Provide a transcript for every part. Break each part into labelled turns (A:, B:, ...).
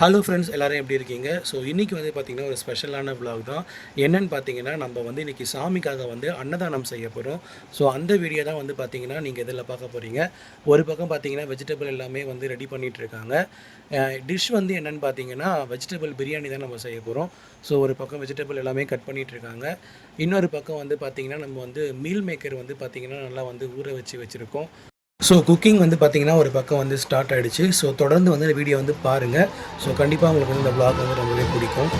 A: Hello friends எல்லாரும் எப்படி இருக்கீங்க? ஸோ இன்றைக்கி வந்து பார்த்திங்கன்னா ஒரு ஸ்பெஷலான விலாக் தான். என்னென்னு பார்த்தீங்கன்னா நம்ம வந்து இன்றைக்கி சாமிக்காக வந்து அன்னதானம் செய்ய போகிறோம் ஸோ அந்த வீடியோ தான் வந்து பார்த்திங்கன்னா நீங்கள் இதில் பார்க்க போகிறீங்க ஒரு பக்கம் பார்த்தீங்கன்னா வெஜிடபிள் எல்லாமே வந்து ரெடி பண்ணிகிட்டு இருக்காங்க. டிஷ் வந்து என்னன்னு பார்த்தீங்கன்னா வெஜிடபிள் பிரியாணி தான் நம்ம செய்ய போகிறோம் ஸோ ஒரு பக்கம் வெஜிடபிள் எல்லாமே கட் பண்ணிகிட்டு இருக்காங்க. இன்னொரு பக்கம் வந்து பார்த்திங்கன்னா நம்ம வந்து மீல் மேக்கர் வந்து பார்த்திங்கன்னா நல்லா வந்து ஊற வச்சு வச்சுருக்கோம். ஸோ குக்கிங் வந்து பார்த்தீங்கன்னா ஒரு பக்கம் வந்து ஸ்டார்ட் ஆகிடுச்சு ஸோ தொடர்ந்து வந்து இந்த வீடியோ வந்து பாருங்கள் ஸோ கண்டிப்பாக உங்களுக்கு வந்து இந்த ப்ளாக் வந்து ரொம்பவே பிடிக்கும்.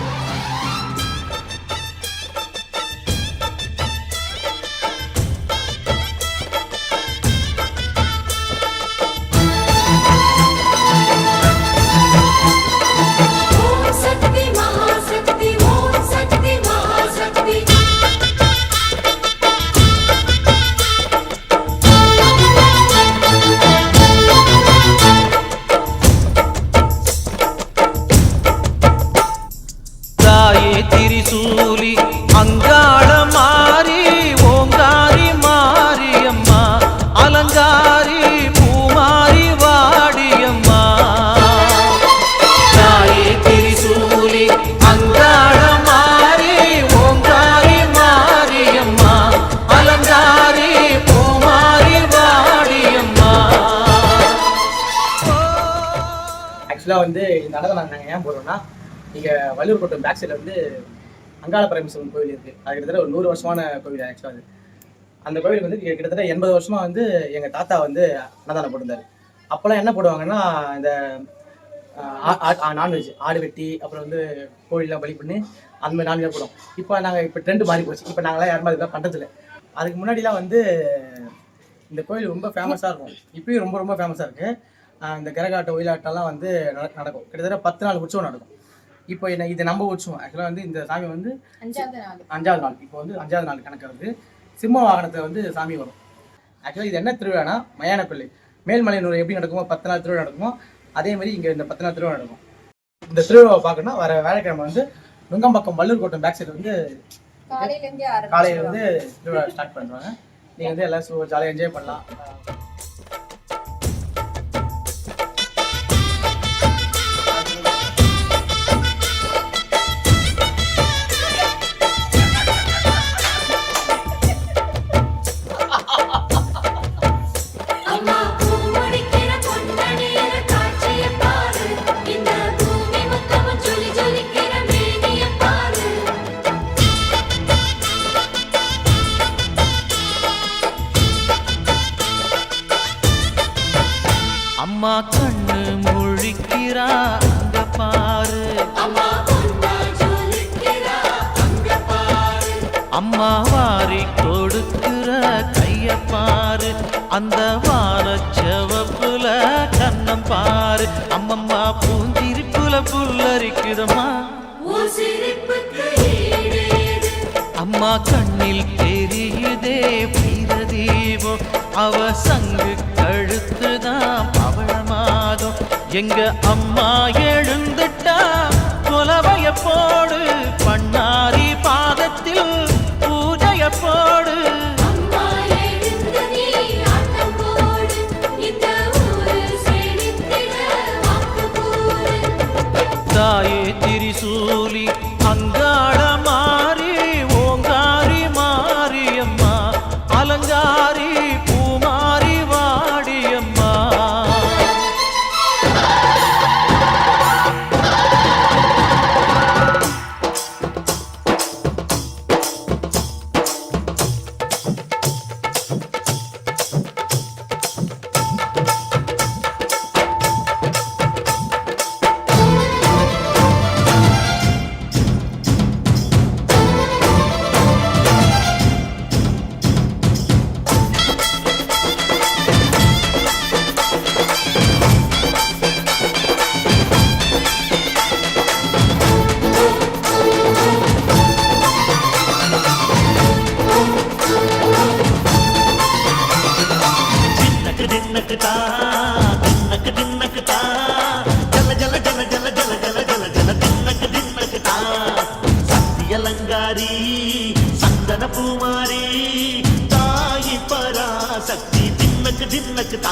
B: வந்து இந்த அழகை நாங்கள் ஏன் போகிறோம்னா இங்கே வள்ளியூர் கோட்டம் பேக் சைடில் வந்து அங்காள பரமேஸ்வரன் கோவில் இருக்குது அது கிட்டத்தட்ட ஒரு நூறு வருஷமான கோவில் ஆக்சுவலாக அது. அந்த கோவில் வந்து கிட்டத்தட்ட எண்பது வருஷமாக வந்து எங்கள் தாத்தா வந்து அன்னதானம் போட்டிருந்தாரு. அப்போல்லாம் என்ன போடுவாங்கன்னா இந்த நான்வெஜ் ஆடு வெட்டி அப்புறம் வந்து கோழிலாம் பலி பண்ணி அந்த மாதிரி நான்வெஜ் போடுவோம். இப்போ நாங்கள் இப்போ ட்ரெண்டு மாறி போச்சு. இப்போ நாங்களாம் யாருமே அதுக்காக பண்ணுறதில்ல அதுக்கு முன்னாடிலாம் வந்து இந்த கோயில் ரொம்ப ஃபேமஸாக இருக்கும். இப்பயும் ரொம்ப ரொம்ப ஃபேமஸாக இருக்குது இந்த கரகாட்டம் ஒயிலாட்டம்லாம் வந்து நட- நடக்கும். கிட்டத்தட்ட பத்து நாள் உற்சவம் நடக்கும். இப்போ என்ன இது நம்ம உற்சவம். ஆக்சுவலாக வந்து இந்த சாமி வந்து
C: அஞ்சாவது நாள்.
B: அஞ்சாவது நாள். இப்போ வந்து அஞ்சாவது நாள் கணக்கு வருது சிம்ம வாகனத்தில் வந்து சாமி வரும். ஆக்சுவலாக இது என்ன திருவிழானா மயானப்பள்ளி. மேல்மலையனூர் எப்படி நடக்குமோ பத்து நாள் திருவிழா நடக்குமோ அதே மாதிரி இங்கே இந்த பத்து நாள் திருவிழா நடக்கும். இந்த திருவிழாவை பார்க்கணும்னா வர வேலைக்கிழமை வந்து நுங்கம்பாக்கம் வள்ளூர் கோட்டம் பேக் சைடு வந்து
C: காலையில
B: வந்து திருவிழா ஸ்டார்ட் பண்ணுவாங்க. நீங்கள் வந்து எல்லாம் ஜாலியாக என்ஜாய் பண்ணலாம்.
C: அம்மா
D: வாரி கொடுக்கிற கைய பாரு. அந்த வார செவப்புல கண்ணம் பாரு. அம்மம்மா பூஞ்சிரிப்புல புல்லரிக்குதம்மா. அம்மா கண்ணில் தெரியுதே வீரதீபம் அவ சங்கு கழுத்துதான் பவளமாதம் எங்க அம்மா எழுந்துட்டா கொலவைய போடு
E: जिन नचता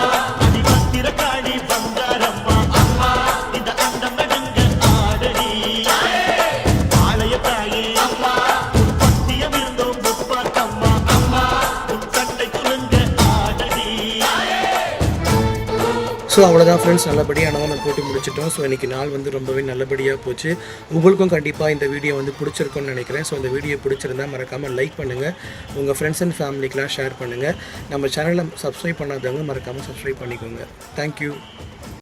A: ஸோ அவ்வளோதான் ஃப்ரெண்ட்ஸ் நல்லபடியாக நம்ம போட்டு முடிச்சிட்டோம். ஸோ இன்றைக்கி நாள் வந்து ரொம்பவே நல்லபடியாக போச்சு. உங்களுக்கும் கண்டிப்பாக இந்த வீடியோ வந்து பிடிச்சிருக்கும்னு நினைக்கிறேன். ஸோ இந்த வீடியோ பிடிச்சிருந்தா மறக்காமல் லைக் பண்ணுங்கள் உங்கள் ஃப்ரெண்ட்ஸ் அண்ட் ஃபேமிலிக்கெலாம் ஷேர் பண்ணுங்கள் நம்ம சேனலை சப்ஸ்கிரைப் பண்ணாதவங்க மறக்காமல் சப்ஸ்கிரைப் பண்ணிக்கோங்க. தேங்க்யூ